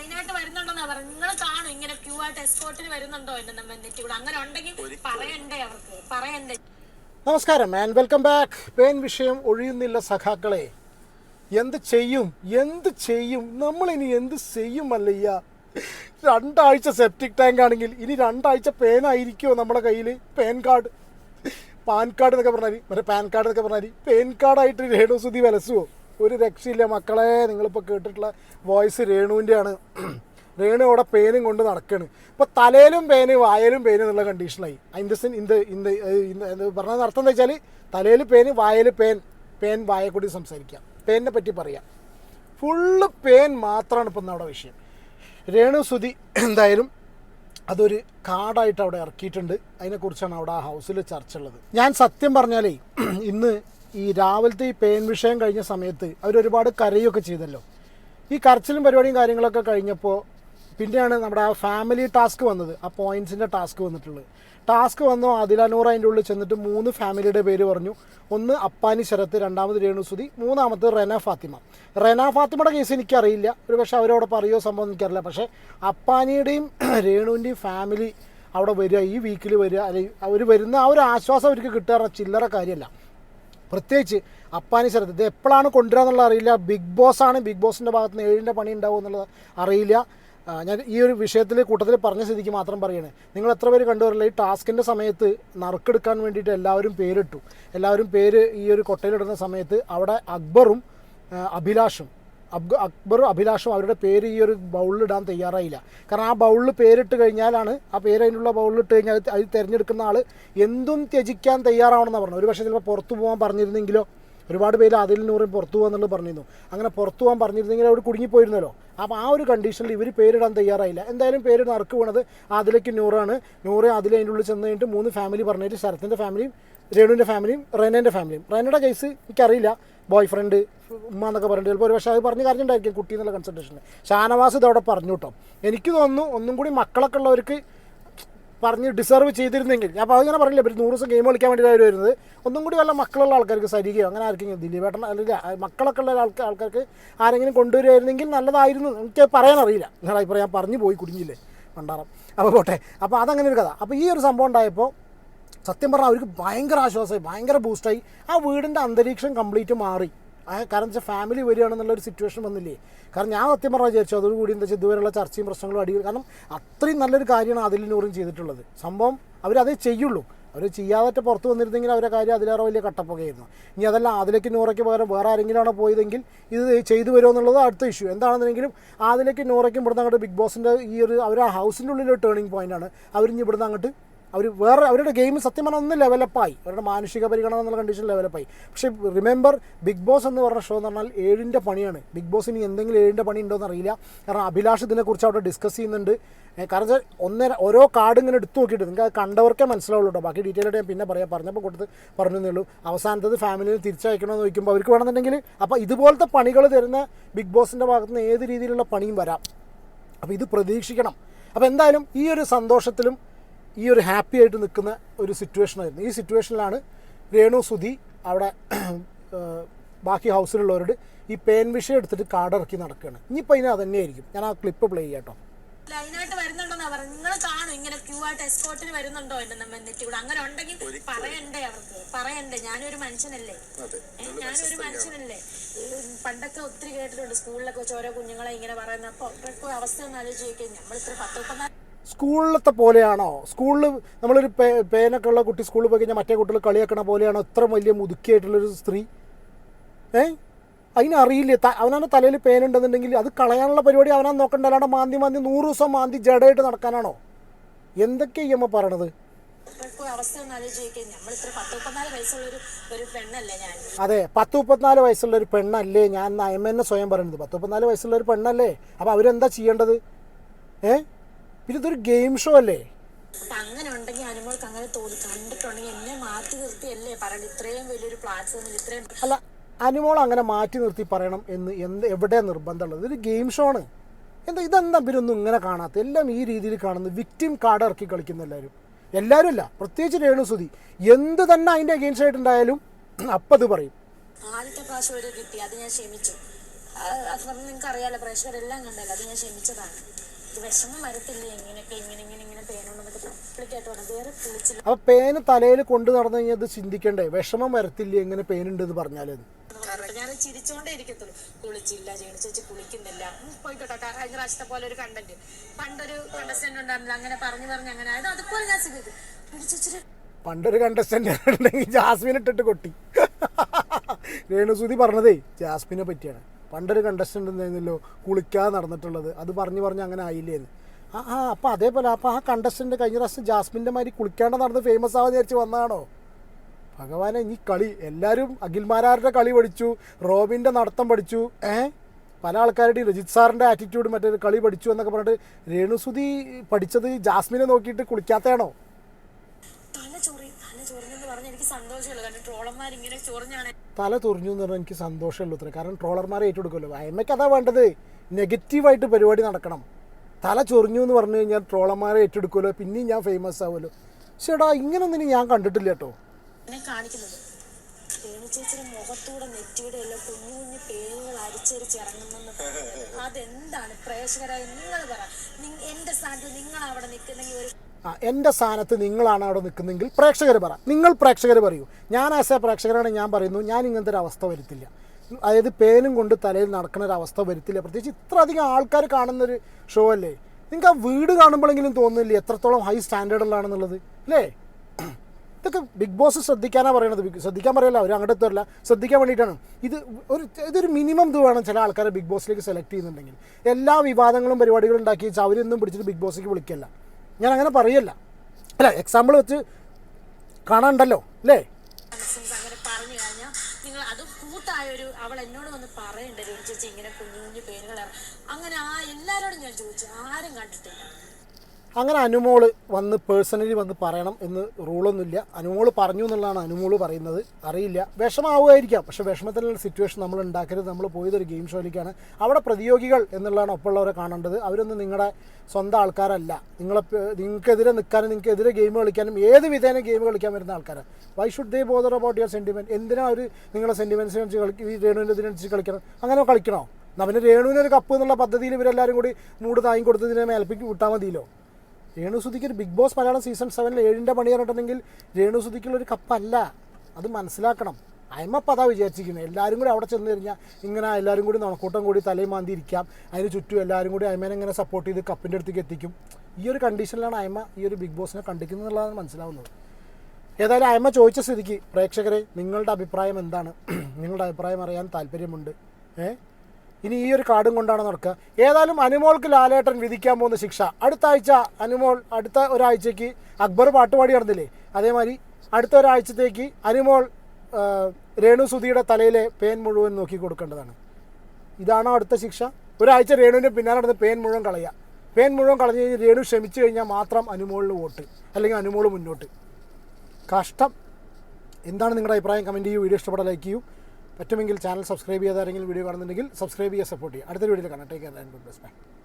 ലൈനായിട്ട് വരുന്നുണ്ടോന്നാ പറഞ്ഞു. നിങ്ങൾ കാണും ഇങ്ങനെ ക്യൂ ആയിട്ട് എസ്കോർട്ടിന് വരുന്നുണ്ടോ എന്റെ നമ്മൾ എന്നിട്ട് കൂടെ അങ്ങനെ ഉണ്ടെങ്കിൽ പറയണ്ടേ അവർക്ക്? പറയണ്ടേ. നമസ്കാരം ആൻഡ് വെൽക്കം ബാക്ക് പെയിൻ വിഷയം ഒഴിയുന്നില്ല സഖാക്കളെ. എന്ത് ചെയ്യും? എന്ത് ചെയ്യും? നമ്മളിനി ഇനി എന്ത് ചെയ്യും അല്ലയ്യ രണ്ടാഴ്ച സെപ്റ്റിക് ടാങ്ക് ആണെങ്കിൽ ഇനി രണ്ടാഴ്ച പേനായിരിക്കുമോ നമ്മുടെ കയ്യിൽ പാൻ കാർഡ്. പാൻ കാർഡ് എന്നൊക്കെ പറഞ്ഞാൽ മറ്റേ പാൻ കാർഡ് എന്നൊക്കെ പറഞ്ഞാൽ പാൻ കാർഡായിട്ട് രേണുസുതി വിലസുവോ? ഒരു രക്ഷയില്ല. മക്കളെ നിങ്ങളിപ്പോൾ കേട്ടിട്ടുള്ള വോയിസ് രേണുവിന്റെയാണ് രേണു അവിടെ പേനും കൊണ്ട് നടക്കുകയാണ് ഇപ്പോൾ തലയിലും പേന് വായലും പേന് എന്നുള്ള കണ്ടീഷനായി അതിന്റെ സെൻ ഇന്ത് ഇന്ത് പറഞ്ഞ അർത്ഥം എന്താ വെച്ചാൽ തലയിൽ പേന് വായൽ പേൻ പേൻ വായ കൂടി സംസാരിക്കാം. പേനിനെ പറ്റി പറയാം. ഫുള്ള് പേൻ മാത്രമാണ് ഇപ്പം നമ്മുടെ വിഷയം. രേണു സുതി എന്തായാലും അതൊരു കാർഡായിട്ട് അവിടെ ഇറക്കിയിട്ടുണ്ട്. അതിനെക്കുറിച്ചാണ് അവിടെ ആ ഹൗസിൽ ചർച്ച ഉള്ളത്. ഞാൻ സത്യം പറഞ്ഞാലേ ഇന്ന് ഈ രാവിലത്തെ ഈ പേൻ വിഷയം കഴിഞ്ഞ സമയത്ത് അവരൊരുപാട് കരയൊക്കെ ചെയ്തല്ലോ. ഈ കരച്ചിലും പരിപാടിയും കാര്യങ്ങളൊക്കെ കഴിഞ്ഞപ്പോൾ പിന്നെയാണ് നമ്മുടെ ആ ഫാമിലി ടാസ്ക് വന്നത്. ആ പോയിന്റ്സിന്റെ ടാസ്ക് വന്നിട്ടുള്ളത്. ടാസ്ക് വന്നോ ആദിലാനൂർ അതിന്റെ ഉള്ളിൽ ചെന്നിട്ട് മൂന്ന് ഫാമിലിയുടെ പേര് പറഞ്ഞു. ഒന്ന് അപ്പാനി ശരത്ത് രണ്ടാമത് രേണുസുതി മൂന്നാമത് റെന ഫാത്തിമ. റെന ഫാത്തിമയുടെ കേസ് എനിക്കറിയില്ല. ഒരു പക്ഷേ അവരോട് പറയുമോ സംഭവം എനിക്കറിയില്ല. പക്ഷേ അപ്പാനിയുടെയും രേണുവിന്റെയും ഫാമിലി അവിടെ വരിക ഈ വീക്കിൽ വരിക അല്ലെങ്കിൽ അവർ വരുന്ന ആ ഒരു ആശ്വാസം അവർക്ക് കിട്ടാറ് ചില്ലറ കാര്യമല്ല. പ്രത്യേകിച്ച് അപ്പാനി ശരത്. ഇത് എപ്പോഴാണ് കൊണ്ടുവരിക എന്നുള്ളത് അറിയില്ല. ബിഗ് ബോസ് ആണ്. ബിഗ് ബോസിന്റെ ഭാഗത്ത് നിന്ന് ഏഴിന്റെ പണി ഉണ്ടാവും എന്നുള്ളത് അറിയില്ല. ഞാൻ ഈ ഒരു വിഷയത്തിൽ കൂട്ടത്തിൽ പറഞ്ഞ സ്ഥിതിക്ക് മാത്രം പറയണേ. നിങ്ങൾ എത്ര പേര് കണ്ടുവരില്ല ഈ ടാസ്കിന്റെ സമയത്ത് നറുക്കെടുക്കാൻ വേണ്ടിയിട്ട് എല്ലാവരും പേരിട്ടു. എല്ലാവരും പേര് ഈ ഒരു കൊട്ടയിലിടുന്ന സമയത്ത് അവിടെ അക്ബറും അഭിലാഷും അബ്ഗ അക്ബറും അഭിലാഷും അവരുടെ പേര് ഈ ഒരു ബൗളിൽ ഇടാൻ തയ്യാറായില്ല. കാരണം ആ ബൗളിൽ പേരിട്ട് കഴിഞ്ഞാലാണ് ആ പേര് അതിനുള്ള ബൗളിൽ ഇട്ട് കഴിഞ്ഞാൽ അത് തിരഞ്ഞെടുക്കുന്ന ആൾ എന്തും ത്യജിക്കാൻ തയ്യാറാവണമെന്ന് പറഞ്ഞു ഒരു പക്ഷേ ചിലപ്പോൾ പുറത്തു പോകാൻ പറഞ്ഞിരുന്നെങ്കിലോ ഒരുപാട് പേര് അതിൽ നൂറും പുറത്തു പോകാന്നുള്ളത് പറഞ്ഞിരുന്നു. അങ്ങനെ പുറത്തു പോകാൻ പറഞ്ഞിരുന്നെങ്കിൽ അവിടെ കുടുങ്ങിപ്പോയിരുന്നല്ലോ അപ്പോൾ ആ ഒരു കണ്ടീഷനിൽ ഇവർ പേരിടാൻ തയ്യാറായില്ല. എന്തായാലും പേര് നറുക്ക് പോണത് അതിലേക്ക് നൂറാണ്. നൂറ് അതിൽ അതിന്റെ ഉള്ളിൽ ചെന്ന് കഴിഞ്ഞിട്ട് മൂന്ന് ഫാമിലി പറഞ്ഞിട്ട് ശരത്തിന്റെ ഫാമിലിയും രേണുവിന്റെ ഫാമിലിയും റെനേന്റെ ഫാമിലിയും റെനയുടെ കേസ് എനിക്കറിയില്ല. ബോയ് ഫ്രണ്ട് ഉമ്മ എന്നൊക്കെ പറഞ്ഞിട്ട് ചിലപ്പോൾ പക്ഷേ അത് പറഞ്ഞ് കാര്യമുണ്ടായിരിക്കും കുട്ടി എന്നുള്ള കൺസൾട്ടേഷനിൽ ഷാനവാസ് ഇതവിടെ പറഞ്ഞു കേട്ടോ. എനിക്ക് തോന്നുന്നു ഒന്നും കൂടി മക്കളൊക്കെ ഉള്ളവർക്ക് പറഞ്ഞ് ഡിസർവ് ചെയ്തിരുന്നെങ്കിൽ ഞാൻ അപ്പോൾ അതിങ്ങനെ പറഞ്ഞില്ല ഇവർ നൂറ് ദിവസം ഗെയിം കളിക്കാൻ വേണ്ടിയിട്ട് അവർ വരുന്നത്. ഒന്നും കൂടി വല്ല മക്കളുള്ള ആൾക്കാർക്ക് സരികയോ അങ്ങനെ ആർക്കെങ്കിലും ദിലീപേട്ടൻ അല്ലെങ്കിൽ മക്കളൊക്കെ ഉള്ള ആൾക്കാർ ആൾക്കാർക്ക് ആരെങ്കിലും കൊണ്ടുവരുമായിരുന്നെങ്കിൽ നല്ലതായിരുന്നു. എനിക്ക് പറയാൻ അറിയില്ല. നിങ്ങളെ ഇപ്പോൾ ഞാൻ പറഞ്ഞു പോയി കുടുങ്ങിയില്ലേ? പണ്ടാറം അപ്പോൾ പോട്ടെ. അപ്പോൾ അതങ്ങനെ ഒരു കഥ. അപ്പോൾ ഈ ഒരു സംഭവം ഉണ്ടായപ്പോൾ സത്യം പറഞ്ഞാൽ അവർക്ക് ഭയങ്കര ആശ്വാസമായി ഭയങ്കര ബൂസ്റ്റായി ആ വീടിന്റെ അന്തരീക്ഷം കംപ്ലീറ്റ് മാറി. കാരണം വെച്ചാൽ ഫാമിലി വരികയാണെന്നുള്ളൊരു സിറ്റുവേഷൻ വന്നില്ലേ? കാരണം ഞാൻ സത്യം പറഞ്ഞാൽ വിചാരിച്ചു അതോടുകൂടി എന്താ വെച്ചാൽ ഇതുവരെയുള്ള ചർച്ചയും പ്രശ്നങ്ങളും അടി കാരണം അത്രയും നല്ലൊരു കാര്യമാണ് അതിൽ നൂറും ചെയ്തിട്ടുള്ളത്. സംഭവം അവരതേ ചെയ്യുള്ളൂ. അവർ ചെയ്യാതെ പുറത്ത് വന്നിരുന്നെങ്കിൽ അവരെ കാര്യം അതിലേറെ വലിയ കട്ടപ്പുകയായിരുന്നു ഇനി അതല്ല അതിലേക്ക് നൂറയ്ക്ക് പകരം വേറെ ആരെങ്കിലുമാണോ പോയതെങ്കിൽ ഇത് ചെയ്തു വരുമോ എന്നുള്ളത് അടുത്ത ഇഷ്യൂ എന്താണെന്നെങ്കിലും അതിലേക്ക് നൂറയ്ക്കും ഇവിടുന്ന് അങ്ങോട്ട് ബിഗ് ബോസിന്റെ ഈ ഒരു അവർ ആ ഹൗസിന്റെ ഉള്ളിൽ ഒരു ടേണിംഗ് പോയിന്റാണ് അവരിഞ്ഞ് ഇവിടുന്ന് അങ്ങോട്ട് അവർ വേറെ അവരുടെ ഗെയിം സത്യം പറഞ്ഞാൽ ഒന്ന് ലെവലപ്പായി അവരുടെ മാനുഷിക പരിഗണന എന്നുള്ള കണ്ടീഷൻ ലെവലപ്പായി പക്ഷേ റിമെമ്പർ ബിഗ് ബോസ് എന്ന് പറഞ്ഞ ഷോ എന്ന് പറഞ്ഞാൽ ഏഴിന്റെ പണിയാണ്. ബിഗ് ബോസ് ഇനി എന്തെങ്കിലും ഏഴിന്റെ പണി ഉണ്ടോ എന്നറിയില്ല കാരണം അഭിലാഷ് ഇതിനെക്കുറിച്ച് അവിടെ ഡിസ്കസ് ചെയ്യുന്നുണ്ട്. കാരണം വെച്ചാൽ ഒന്നര ഓരോ കാർഡ് ഇങ്ങനെ എടുത്തു നോക്കിയിട്ട് നിങ്ങൾക്ക് കണ്ടവർക്കേ മനസ്സിലാവുള്ളൂ ബാക്കി ഡീറ്റെയിൽ ആയിട്ട് ഞാൻ പിന്നെ പറയാം. പറഞ്ഞപ്പോൾ കൊടുത്ത് പറഞ്ഞേ ഉള്ളൂ. അവസാനത്തത് ഫാമിലിയിൽ തിരിച്ചയക്കണമെന്ന് ചോദിക്കുമ്പോൾ അവർക്ക് വേണമെന്നുണ്ടെങ്കിൽ അപ്പോൾ ഇതുപോലത്തെ പണികൾ തരുന്ന ബിഗ് ബോസിന്റെ ഭാഗത്ത് നിന്ന് ഏത് രീതിയിലുള്ള പണിയും വരാം. അപ്പോൾ ഇത് പ്രതീക്ഷിക്കണം. അപ്പോൾ എന്തായാലും ഈ ഒരു സന്തോഷത്തിലും ഈ ഒരു ഹാപ്പി ആയിട്ട് നിൽക്കുന്ന ഒരു സിറ്റുവേഷനായിരുന്നു ഈ സിറ്റുവേഷനിലാണ് രേണു സുധി അവിടെ ബാക്കി ഹൗസിലുള്ളവരോട് ഈ പേൻ വിഷയം എടുത്തിട്ട് കാർഡ് ഇറക്കി നടക്കുകയാണ്. ഇനിയിപ്പോൾ അതന്നെ ആയിരിക്കും ഞാൻ ആ ക്ലിപ്പ് പ്ലേ ചെയ്യാട്ടോ ലൈനായിട്ട് വരുന്നുണ്ടോന്നാ നിങ്ങൾ കാണും ഇങ്ങനെ ക്യൂ ആയിട്ട് എസ്കോർട്ടിന് വരുന്നുണ്ടോ എന്റെ നമ്മ നെറ്റി കൂടെ അങ്ങനെ ഉണ്ടെങ്കിൽ പറയണ്ടേ അവർക്ക്? പറയണ്ടേ? ഞാനൊരു മനുഷ്യനല്ലേ? ഏ, ഞാനൊരു മനുഷ്യനല്ലേ? പണ്ടൊക്കെ ഒത്തിരി കേട്ടിട്ടുണ്ട് സ്കൂളിലൊക്കെ വെച്ച് ഓരോ കുഞ്ഞുങ്ങളെ ഇങ്ങനെ പറയുന്ന അപ്പൊ അവസ്ഥ ഒന്ന് ആലോചിച്ച് നമ്മൾ ഇത്ര പത്തൊക്കെ സ്കൂളിലത്തെ പോലെയാണോ? സ്കൂളിൽ നമ്മളൊരു പേ പേനൊക്കെ ഉള്ള കുട്ടി സ്കൂളിൽ പോയി കഴിഞ്ഞാൽ മറ്റേ കുട്ടികൾ കളിയാക്കണ പോലെയാണോ? ഇത്ര വലിയ മുതുക്കിയായിട്ടുള്ളൊരു സ്ത്രീ? ഏ? അതിനറിയില്ലേ ത അവനാണ് തലയിൽ പേനുണ്ടെന്നുണ്ടെങ്കിൽ അത് കളയാനുള്ള പരിപാടി അവനാ നോക്കണ്ട. അല്ലാണ്ട് മാന്തി മാന്തി നൂറ് ദിവസം മാന്തി ജഡയായിട്ട് നടക്കാനാണോ? എന്തൊക്കെ ഈ അമ്മ പറയണത്? അതെ പത്ത് മുപ്പത്തിനാല് വയസ്സുള്ള ഒരു പെണ്ണല്ലേ ഞാൻ. അമ്മ തന്നെ സ്വയം പറയുന്നത് പത്ത് മുപ്പത്തിനാല് വയസ്സുള്ള ഒരു പെണ്ണല്ലേ? അപ്പോൾ അവരെന്താ ചെയ്യേണ്ടത്? ഏഹ് ഇതൊരു ഗെയിം ഷോ അല്ലേ? അങ്ങനെ ഉണ്ടെങ്കിൽ അനുമോൾക്ക് അങ്ങനെ തോന്നി. കണ്ടിട്ടുണ്ടെങ്കിൽ എന്നെ മാറ്റി നിർത്തിയല്ലേ പറയണം ഇത്രയും വലിയൊരു പ്ലാറ്റ്ഫോമിൽ ഇത്രയും അല്ല അനുമോൾ അങ്ങനെ മാറ്റി നിർത്തി പറയണം എന്ന് എന്ത് എവിടെ നിർബന്ധമുള്ളത്? ഇതൊരു ഗെയിം ഷോ ആണ്. എന്താ ഇതെന്താ ഇവരൊന്നും ഇങ്ങനെ കാണാത്ത? എല്ലാം ഈ രീതിയിൽ കാണുന്നു വിക്ടിം കാർഡ് ഇറക്കി കളിക്കുന്ന എല്ലാവരും എല്ലാവരും അല്ല പ്രത്യേകിച്ച് രേണു സുതി എന്ത് തന്നെ അതിന്റെ അഗെയിൻസ്റ്റ് ആയിട്ടുണ്ടായാലും അപ്പം അത് പറയും. ആദ്യത്തെ പ്രാവശ്യം ഒരു കിട്ടി. അത് ഞാൻ ക്ഷമിച്ചു. അത് നിങ്ങൾക്ക് അറിയാലോ പ്രേക്ഷകരെല്ലാം കണ്ടല്ലോ. അത് ഞാൻ ക്ഷമിച്ചതാണ്. അപ്പോൾ പേന് തലയിൽ കൊണ്ടു നടന്നു കഴിഞ്ഞാൽ അത് ചിന്തിക്കണ്ടേ? വിഷമം വരത്തില്ലേ? എങ്ങനെ പേനുണ്ടെന്ന് പറഞ്ഞാലത് ഞാൻ ചിരിച്ചോണ്ടേ ഇരിക്കത്തുള്ളൂ. കുളിച്ചില്ല ചേച്ചി കുളിക്കുന്നില്ല. ഉം, പോയിക്കോട്ടെ ക- കഴിഞ്ഞ പ്രാവശ്യത്തെ പോലെ ഒരു കണ്ടന്റ് പണ്ടൊരു കണ്ടസ്റ്റന്റ് ഉണ്ടായിരുന്നില്ല. അങ്ങനെ പറഞ്ഞു പറഞ്ഞ് അങ്ങനെ. ആയത് അതുപോലെ ഞാൻ പണ്ടൊരു കണ്ടസ്റ്റന്റ് ഉണ്ടെങ്കിൽ ജാസ്മിൻ ഇട്ടിട്ട് കൊട്ടി. രേണുസൂതി പറഞ്ഞതേ ജാസ്മിനെ പറ്റിയാണ്. പണ്ടൊരു കണ്ടസ്റ്റന്റ് ഉണ്ടായിരുന്നല്ലോ കുളിക്കാൻ നടന്നിട്ടുള്ളത്. അത് പറഞ്ഞു പറഞ്ഞ് അങ്ങനെ ആയില്ലേന്ന്. ആ ആ അപ്പം അതേപോലെ അപ്പം ആ കണ്ടസ്റ്റന്റ് കഴിഞ്ഞ പ്രാവശ്യം ജാസ്മിന്റെ മാതിരി കുളിക്കാണ്ട് നടന്ന് ഫേമസ് ആവാൻ വിചാരിച്ച് വന്നതാണോ? ഭഗവാനെ ഈ കളി. എല്ലാവരും അഖിൽമാരാരുടെ കളി പഠിച്ചു. റോബിന്റെ നടത്തം പഠിച്ചു. ഏ? പല ആൾക്കാരുടെയും രജിത് സാറിന്റെ ആറ്റിറ്റ്യൂഡ് മറ്റേ കളി പഠിച്ചു എന്നൊക്കെ പറഞ്ഞിട്ട് രേണുസുതി പഠിച്ചത് ജാസ്മിനെ നോക്കിയിട്ട് തല ചൊറിഞ്ഞെന്ന് എനിക്ക് സന്തോഷമുള്ളൂ. കാരണം ട്രോളന്മാർ ഇങ്ങനെ ചൊറിഞ്ഞാണ്. തല തുറിഞ്ഞു എന്ന് പറഞ്ഞാൽ എനിക്ക് സന്തോഷമുള്ളൂ ഉത്തരം കാരണം ട്രോളർമാരെ ഏറ്റെടുക്കുമല്ലോ. അയമ്മയ്ക്ക് അതാ വേണ്ടത്? നെഗറ്റീവായിട്ട് പരിപാടി നടക്കണം. തല ചൊറിഞ്ഞു എന്ന് പറഞ്ഞു കഴിഞ്ഞാൽ ട്രോളർമാരെ ഏറ്റെടുക്കുമല്ലോ. പിന്നെയും ഞാൻ ഫേമസ് ആവുമല്ലോ. ചേടാ ഇങ്ങനൊന്നും ഞാൻ കണ്ടിട്ടില്ല കേട്ടോ. എന്നെ കാണിക്കുന്നത്. രേണു ചേച്ചിയുടെ മുഖത്തൂടെ നെറ്റിയുടെ എല്ലാം കുഞ്ഞു കുഞ്ഞു പേരുകൾ അരിച്ചരിച്ച് ഇറങ്ങുന്നെന്ന് അതെന്താണ് പ്രേക്ഷകരായി നിങ്ങൾ പറ. എന്റെ സ്ഥാനത്ത് നിങ്ങൾ അവിടെ നിൽക്കുന്നെങ്കിൽ ഒരു ആ എന്റെ സ്ഥാനത്ത് നിങ്ങളാണ് അവിടെ നിൽക്കുന്നതെങ്കിൽ പ്രേക്ഷകർ പറ. നിങ്ങൾ പ്രേക്ഷകർ പറയൂ. ഞാൻ ആസ് എ പ്രേക്ഷകരാണ് ഞാൻ പറയുന്നു ഞാൻ ഇങ്ങനത്തെ ഒരു അവസ്ഥ വരുത്തില്ല. അതായത് പേനും കൊണ്ട് തലയിൽ നടക്കുന്ന ഒരു അവസ്ഥ വരുത്തില്ല. പ്രത്യേകിച്ച് ഇത്ര അധികം ആൾക്കാർ കാണുന്നൊരു ഷോ അല്ലേ? നിങ്ങൾക്ക് ആ വീട് കാണുമ്പോഴെങ്കിലും തോന്നുന്നില്ല എത്രത്തോളം ഹൈ സ്റ്റാൻഡേർഡിലാണെന്നുള്ളത് അല്ലേ? ഇതൊക്കെ ബിഗ് ബോസ് ശ്രദ്ധിക്കാനാണ് പറയണത്. ശ്രദ്ധിക്കാൻ പറയല്ല അവർ അങ്ങോട്ട് എത്തല്ല ശ്രദ്ധിക്കാൻ വേണ്ടിയിട്ടാണ്. ഇത് ഒരു ഇതൊരു മിനിമം ഇത് വേണം ചില ആൾക്കാരെ ബിഗ് ബോസിലേക്ക് സെലക്ട് ചെയ്യുന്നുണ്ടെങ്കിൽ. എല്ലാ വിവാദങ്ങളും പരിപാടികളും ഉണ്ടാക്കി വെച്ചാൽ അവരൊന്നും പിടിച്ചിട്ട് ബിഗ് ബോസിലേക്ക് വിളിക്കല്ല. ഞാൻ അങ്ങനെ പറയല്ല. അല്ല എക്സാമ്പിൾ വെച്ച് കാണാണ്ടല്ലോ അല്ലേ? അങ്ങനെ പറഞ്ഞു കഴിഞ്ഞാൽ നിങ്ങൾ അത് ഒരു അവൾ എന്നോട് വന്ന് പറയണ്ട ഇങ്ങനെ കുഞ്ഞു കുഞ്ഞു അങ്ങനെ ആ എല്ലാരോടും ഞാൻ ചോദിച്ചു ആരും കണ്ടിട്ടില്ല. അങ്ങനെ അനുമോൾ വന്ന് പേഴ്സണലി വന്ന് പറയണം എന്ന് റൂളൊന്നുമില്ല അനുമോൾ പറഞ്ഞു എന്നുള്ളതാണ് അനുമോൾ പറയുന്നത്. അറിയില്ല. വിഷമാവുമായിരിക്കാം. പക്ഷെ വിഷമത്തിലുള്ള സിറ്റുവേഷൻ നമ്മൾ ഉണ്ടാക്കരുത്. നമ്മൾ പോയതൊരു ഗെയിം ഷോയിലേക്കാണ് അവിടെ പ്രതിയോഗികൾ എന്നുള്ളതാണ് ഒപ്പമുള്ളവരെ കാണേണ്ടത്. അവരൊന്നും നിങ്ങളുടെ സ്വന്തം ആൾക്കാരല്ല. നിങ്ങളെ നിങ്ങൾക്കെതിരെ നിൽക്കാനും നിങ്ങൾക്കെതിരെ ഗെയിം കളിക്കാനും ഏത് വിധേന ഗെയിം കളിക്കാൻ വരുന്ന ആൾക്കാരാണ് why should they bother about your sentiment എന്തിനാ അവർ നിങ്ങളെ സെന്റിമെന്റ്സിനനുസരിച്ച് കളിക്കും ഈ രേണുവിന്റെ ഇതിനനുസരിച്ച് കളിക്കണം? അങ്ങനെ കളിക്കണോ? അവന് രേണുവിനൊരു കപ്പ് എന്നുള്ള പദ്ധതിയിൽ ഇവരെല്ലാവരും കൂടി മൂട് താങ്ങി കൊടുത്തതിനെ മേൽപ്പിക്ക് വിട്ടാൽ മതിയല്ലോ. രേണുസുതിക്ക് ഒരു ബിഗ് ബോസ് മലയാളം സീസൺ സെവനിൽ ഏഴിന്റെ പണി പറഞ്ഞിട്ടുണ്ടെങ്കിൽ രേണുസുതിക്കുള്ള ഒരു കപ്പല്ല. അത് മനസ്സിലാക്കണം. അയമ്മപ്പം അതാ വിചാരിച്ചിരിക്കുന്നത്. എല്ലാവരും കൂടി അവിടെ ചെന്ന് കഴിഞ്ഞാൽ ഇങ്ങനെ എല്ലാവരും കൂടി നണക്കൂട്ടം കൂടി തലയും മാന്തി ഇരിക്കാം. അതിന് ചുറ്റും എല്ലാവരും കൂടി അയ്മേനെ ഇങ്ങനെ സപ്പോർട്ട് ചെയ്ത് കപ്പിന്റെ അടുത്തേക്ക് എത്തിക്കും. ഈ ഒരു കണ്ടീഷനിലാണ് അയമ ഈ ഒരു ബിഗ് ബോസിനെ കണ്ടിക്കുന്നത് എന്നുള്ളതാണ് മനസ്സിലാവുന്നത്. ഏതായാലും അയമ ചോദിച്ച സ്ഥിതിക്ക് പ്രേക്ഷകരെ നിങ്ങളുടെ അഭിപ്രായം എന്താണ്? നിങ്ങളുടെ അഭിപ്രായം അറിയാൻ താല്പര്യമുണ്ട്. ഏ? ഇനി ഈ ഒരു കാർഡും കൊണ്ടാണ് നടക്കുക. ഏതായാലും അനുമോൾക്ക് ലാലേട്ടൻ വിധിക്കാൻ പോകുന്ന ശിക്ഷ. അടുത്ത ആഴ്ച അനുമോൾ അടുത്ത ഒരാഴ്ചയ്ക്ക് അക്ബർ പാട്ടുപാടി നടന്നില്ലേ? അതേമാതിരി അടുത്ത ഒരാഴ്ചത്തേക്ക് അനുമോൾ രേണു സുധിയുടെ തലയിലെ പേൻ മുഴുവൻ നോക്കി കൊടുക്കേണ്ടതാണ്. ഇതാണോ അടുത്ത ശിക്ഷ? ഒരാഴ്ച രേണുവിന്റെ പിന്നാലെ നടന്ന് പേൻ മുഴുവൻ കളയുക പേൻ മുഴുവൻ കളഞ്ഞു കഴിഞ്ഞ് രേണു ക്ഷമിച്ചു കഴിഞ്ഞാൽ മാത്രം അനുമോളിന് വോട്ട് അല്ലെങ്കിൽ അനുമോൾ മുന്നോട്ട്. കഷ്ടം. എന്താണ് നിങ്ങളുടെ അഭിപ്രായം? കമന്റ് ചെയ്യൂ. വീഡിയോ ഇഷ്ടപ്പെട്ട ലൈക്ക് ചെയ്യൂ. പറ്റുമെങ്കിൽ ചാനൽ സബ്സ്ക്രൈബ് ചെയ്താരെങ്കിലും വീഡിയോ കാണുന്നുണ്ടെങ്കിൽ സബ്സ്ക്രൈബ് ചെയ്യുക സപ്പോർട്ട് ചെയ്യുക. അടുത്തൊരു വീഡിയോയിൽ കാണാം. Take care and goodbye